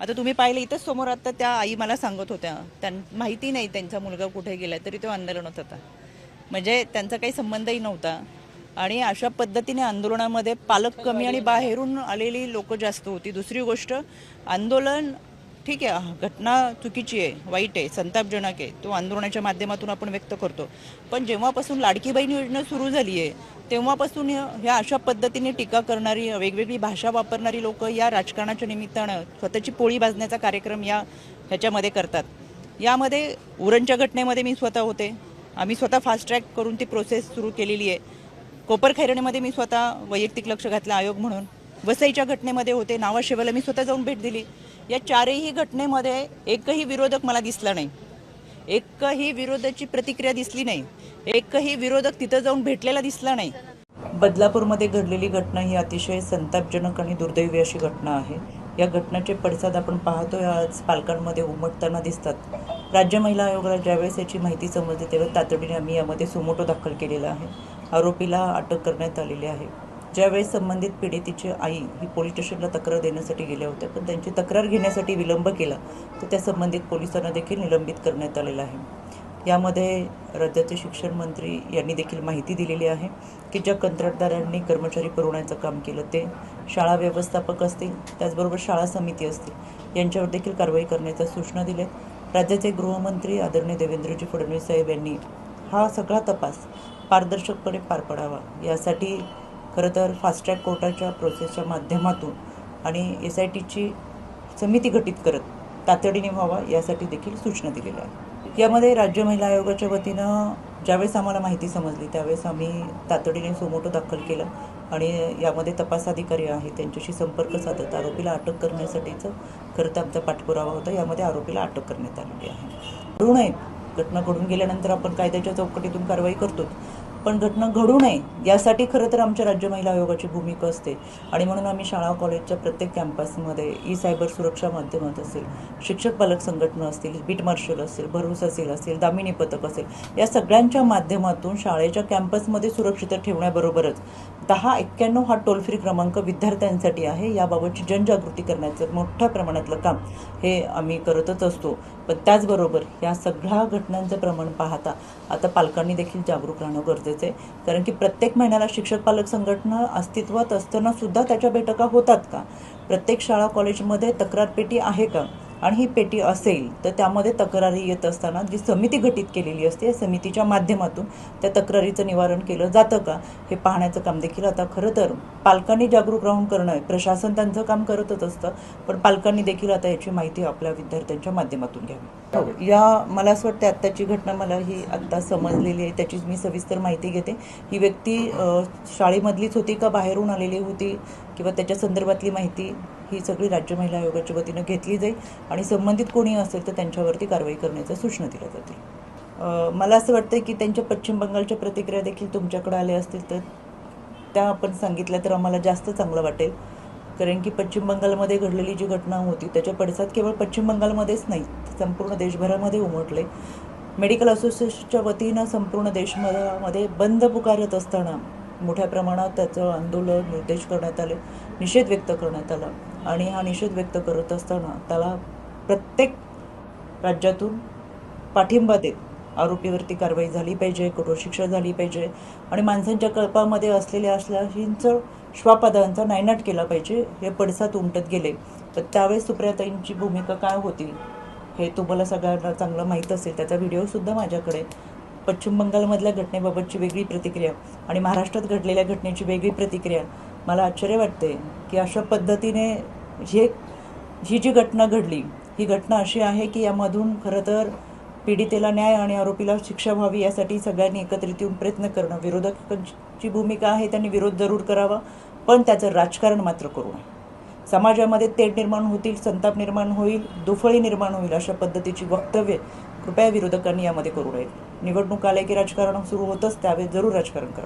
आता तुम्ही पाहिलं इथंच समोर आता त्या आई मला सांगत होत्या. त्यां माहिती नाही त्यांचा मुलगा कुठे गेला तरी तो आंदोलनात होता. म्हणजे त्यांचा काही संबंधही नव्हता. आणि अशा पद्धतीने आंदोलनामध्ये पालक कमी आणि बाहेरून आलेली लोक जास्त होती. दुसरी गोष्ट आंदोलन ठीक आहे घटना चुकीची आहे वाईट आहे संतापजनक आहे तो आंदोलनाच्या माध्यमातून आपण व्यक्त करतो. पण जेव्हापासून लाडकी बहीण योजना सुरू झाली आहे तेव्हापासून ह्या अशा पद्धतीने टीका करणारी वेगवेगळी भाषा वापरणारी लोक या राजकारणाच्या निमित्तानं स्वतःची पोळी भाजण्याचा कार्यक्रम या ह्याच्यामध्ये करतात. यामध्ये उरणच्या घटनेमध्ये मी स्वतः होते. आम्ही स्वतः फास्ट ट्रॅक करून ती प्रोसेस सुरू केलेली आहे. कोपरखैरणीमध्ये मी स्वतः वैयक्तिक लक्ष घातलं आयोग म्हणून. वसईच्या घटनेमध्ये होते नावाशेवाला मी स्वतः जाऊन भेट दिली. या चारही घटनेमध्ये एकही विरोधक मला दिसला नाही. एकही विरोधाची प्रतिक्रिया दिसली नाही. एकही विरोधक तिथं जाऊन भेटलेला दिसला नाही. बदलापूरमध्ये घडलेली घटना ही अतिशय संतापजनक आणि दुर्दैवी अशी घटना आहे. या घटनेचे पडसाद आपण पाहतोय आज पालकांमध्ये उमटताना दिसतात. राज्य महिला आयोगाला ज्यावेळेस याची माहिती समजली तेव्हा तातडीने आम्ही यामध्ये सुमोटो दाखल केलेला आहे. आरोपीला अटक करण्यात आलेली आहे. ज्यावेळी संबंधित पीडितीची आई ही पोलीस स्टेशनला तक्रार देण्यासाठी गेल्या होत्या पण त्यांची तक्रार घेण्यासाठी विलंब केला तर त्या संबंधित पोलिसांना देखील निलंबित करण्यात आलेलं आहे. यामध्ये राज्याचे शिक्षण मंत्री यांनी देखील माहिती दिलेली आहे की ज्या कंत्राटदारांनी कर्मचारी पुरवण्याचं काम केलं ते शाळा व्यवस्थापक असतील त्याचबरोबर शाळा समिती असतील यांच्यावर देखील कारवाई करण्याच्या सूचना दिल्यात. राज्याचे गृहमंत्री आदरणीय देवेंद्रजी फडणवीस साहेब यांनी हा सगळा तपास पारदर्शकपणे पार पडावा यासाठी खरं तर फास्ट ट्रॅक कोर्टाच्या प्रोसेसच्या माध्यमातून आणि एस आय टीची समिती घटित करत तातडीने व्हावा यासाठी देखील सूचना दिलेल्या आहेत. यामध्ये राज्य महिला आयोगाच्या वतीनं ज्यावेळेस आम्हाला माहिती समजली त्यावेळेस आम्ही तातडीने सोमोटो दाखल केलं आणि यामध्ये तपास अधिकारी आहे त्यांच्याशी संपर्क साधत आरोपीला अटक करण्यासाठीचं खरं तर आमचा पाठपुरावा होता. यामध्ये आरोपीला अटक करण्यात आलेली आहे. घडू आहेत घटना घडून गेल्यानंतर आपण कायद्याच्या चौकटीतून कारवाई करतो पण घटना घडू नये यासाठी खरं तर आमच्या राज्य महिला आयोगाची भूमिका असते. आणि म्हणून आम्ही शाळा कॉलेजच्या प्रत्येक कॅम्पसमध्ये ई सायबर सुरक्षा माध्यमात असेल शिक्षक पालक संघटना असतील बीट मार्शल असेल भरोसा असेल असेल दामिनी पथक असेल या सगळ्यांच्या माध्यमातून शाळेच्या कॅम्पसमध्ये सुरक्षित ठेवण्याबरोबरच दहा एक्क्याण्णव हा टोल फ्री क्रमांक विद्यार्थ्यांसाठी आहे. याबाबतची जनजागृती करण्याचं मोठ्या प्रमाणातलं काम हे आम्ही करतच असतो. पण त्याचबरोबर या सगळ्या घटनांचं प्रमाण पाहता आता पालकांनी देखील जागरूक राहणं गरजेचं आहे कारण की प्रत्येक महिन्याला शिक्षक पालक संघटना अस्तित्वात असताना सुद्धा त्याच्या बैठका होतात का? प्रत्येक शाळा कॉलेजमध्ये तक्रार पेटी आहे का? आणि ही पेटी असेल तर त्यामध्ये तक्रारी येत असताना जी समिती गठीत केलेली असते या समितीच्या माध्यमातून त्या तक्रारीचं निवारण केलं जातं का? हे पाहण्याचं काम देखील आता खरं तर पालकांनी जागरूक राहून करणं आहे. प्रशासन त्यांचं काम करतच असतं पण पालकांनी देखील आता याची माहिती आपल्या विद्यार्थ्यांच्या माध्यमातून घ्यावी. हो, या मला असं वाटतं आत्ताची घटना मला ही आत्ता समजलेली आहे त्याचीच मी सविस्तर माहिती घेते. ही व्यक्ती शाळेमधलीच होती का बाहेरून आलेली होती किंवा त्याच्या संदर्भातली माहिती ही सगळी राज्य महिला आयोगाच्या वतीनं घेतली जाईल आणि संबंधित कोणी असेल तर त्यांच्यावरती कारवाई करण्याच्या सूचना दिल्या जातील. मला असं वाटतं की त्यांच्या पश्चिम बंगालच्या प्रतिक्रिया देखील तुमच्याकडे आल्या असतील तर त्या आपण सांगितल्या तर आम्हाला जास्त चांगलं वाटेल. कारण की पश्चिम बंगालमध्ये घडलेली जी घटना होती त्याच्या पडसाद केवळ पश्चिम बंगालमध्येच नाही संपूर्ण देशभरामध्ये उमटले. मेडिकल असोसिएशनच्या वतीनं संपूर्ण देशभरामध्ये बंद पुकारत असताना मोठ्या प्रमाणात त्याचं आंदोलन निर्देश करण्यात आले निषेध व्यक्त करण्यात आला. आणि हा निषेध व्यक्त करत असताना त्याला प्रत्येक राज्यातून पाठिंबा देत आरोपीवरती कारवाई झाली पाहिजे कठोर शिक्षा झाली पाहिजे. आणि माणसांच्या कल्पामध्ये असलेल्या असल्याशींचं श्वापदांचा नायनाट केला पाहिजे हे पडसाद उमटत गेले. तर त्यावेळेस सुप्रियाताईंची भूमिका काय होती हे तुम्हाला सगळ्यांना चांगलं माहीत असेल. त्याचा व्हिडिओसुद्धा माझ्याकडे पश्चिम बंगालमधल्या घटनेबाबतची वेगळी प्रतिक्रिया आणि महाराष्ट्रात घडलेल्या घटनेची वेगळी प्रतिक्रिया. मला आश्चर्य वाटते की अशा पद्धतीने हे ही जी घटना घडली ही घटना अशी आहे की यामधून खरं तर पीडितेला न्याय आणि आरोपीला शिक्षा व्हावी यासाठी सगळ्यांनी एकत्रित येऊन प्रयत्न करणं विरोधकांची भूमिका आहे. त्यांनी विरोध जरूर करावा. पण त्याचं राजकारण मात्र करू नये. समाजामध्ये तेढ निर्माण होतील संताप निर्माण होईल दुफळी निर्माण होईल अशा पद्धतीची वक्तव्ये कृपया विरोधकांनी यामध्ये करू नये निवडणूक आल्या की राजकारण सुरू होतंच त्यावेळेस जरूर राजकारण करावं.